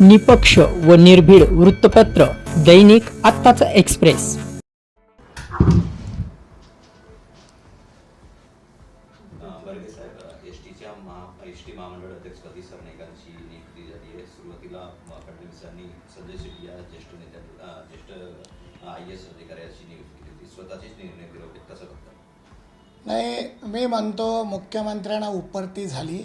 निपक्ष व निर्भीड वृत्तपत्र दैनिक आत्ताचा एक्सप्रेस. नाही मी म्हणतो मुख्यमंत्र्यांना उपरती झाली.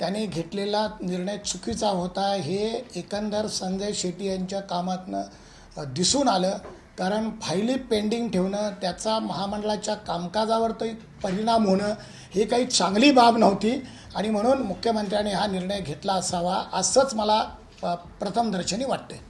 त्यांनी घेतलेला निर्णय चुकीचा होता हे एकंदर संजय शेट्टी यांच्या कामातनं दिसून आलं. कारण फायली पेंडिंग ठेवणं त्याचा महामंडळाच्या कामकाजावर तो परिणाम होणं ही काही चांगली बाब नव्हती. आणि म्हणून मुख्यमंत्र्यांनी हा निर्णय घेतला असावा असंच मला प्रथमदर्शनी वाटते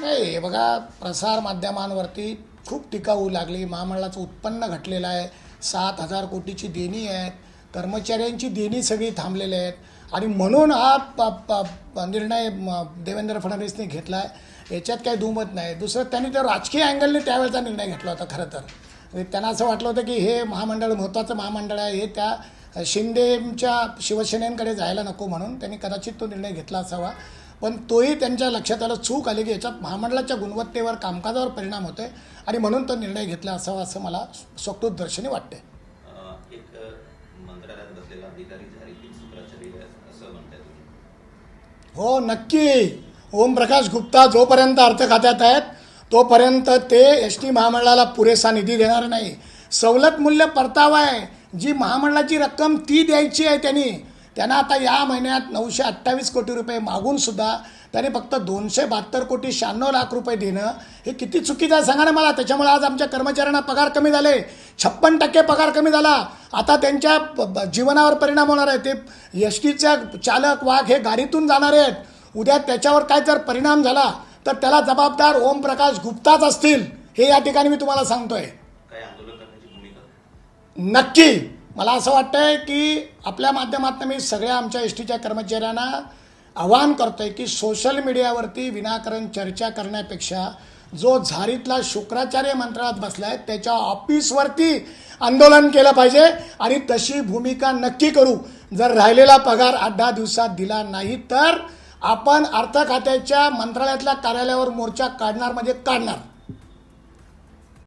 नाही हे बघा प्रसार माध्यमांवरती खूप टीका होऊ लागली. महामंडळाचं उत्पन्न घटलेलं आहे. सात हजार कोटीची देणी आहेत. कर्मचाऱ्यांची देणी सगळी थांबलेली आहेत. आणि म्हणून हा प प प- निर्णय म- देवेंद्र फडणवीसने घेतला आहे याच्यात काही दुमत नाही. दुसरं त्यांनी त्या राजकीय अँगलने त्यावेळेचा निर्णय घेतला होता खरं तर. त्यांना असं वाटलं होतं की हे महामंडळ महत्त्वाचं महामंडळ आहे. हे त्या शिंदेच्या शिवसेनेकडे जायला नको म्हणून त्यांनी कदाचित तो निर्णय घेतला असावा. पण तोही त्यांच्या लक्षात आलं चूक आली की याच्यात महामंडळाच्या गुणवत्तेवर कामकाजावर परिणाम होतोय आणि म्हणून तो निर्णय घेतला असावा असं मला दर्शनी वाटते हो नक्की. ओमप्रकाश गुप्ता जोपर्यंत अर्थ खात्यात आहेत तोपर्यंत ते एस टी महामंडळाला पुरेसा निधी देणार नाही. सवलत मूल्य परतावा आहे. जी महामंडळाची रक्कम ती द्यायची आहे त्यांनी त्यांना आता या महिन्यात नऊशे अठ्ठावीस कोटी रुपये मागून सुद्धा त्याने फक्त दोनशे बहात्तर कोटी शहाण्णव लाख रुपये देणं हे किती चुकीचं आहे? सांगा ना मला. त्याच्यामुळे आज आमच्या कर्मचाऱ्यांना पगार कमी झाले. छप्पन टक्के पगार कमी झाला. आता त्यांच्या जीवनावर परिणाम होणार आहे. ते एस टीच्या चालक वाघ हे गाडीतून जाणारे आहेत. उद्या त्याच्यावर काय जर परिणाम झाला तर त्याला जबाबदार ओमप्रकाश गुप्ताच असतील. हे या ठिकाणी मी तुम्हाला सांगतोय. नक्की. मला असं वाटतंय की आपल्या माध्यमातून मी सगळ्या आमच्या एस टीच्या कर्मचाऱ्यांना आवाहन करतोय की सोशल मीडियावरती विनाकारण चर्चा करण्यापेक्षा जो झारीतला शुक्राचार्य मंत्रालयात बसलाय त्याच्या ऑफिसवरती आंदोलन केलं पाहिजे आणि तशी भूमिका नक्की करू. जर राहिलेला पगार आठ दहा दिवसात दिला नाही तर आपण अर्थ खात्याच्या मंत्रालयातल्या कार्यालयावर मोर्चा काढणार म्हणजे काढणार.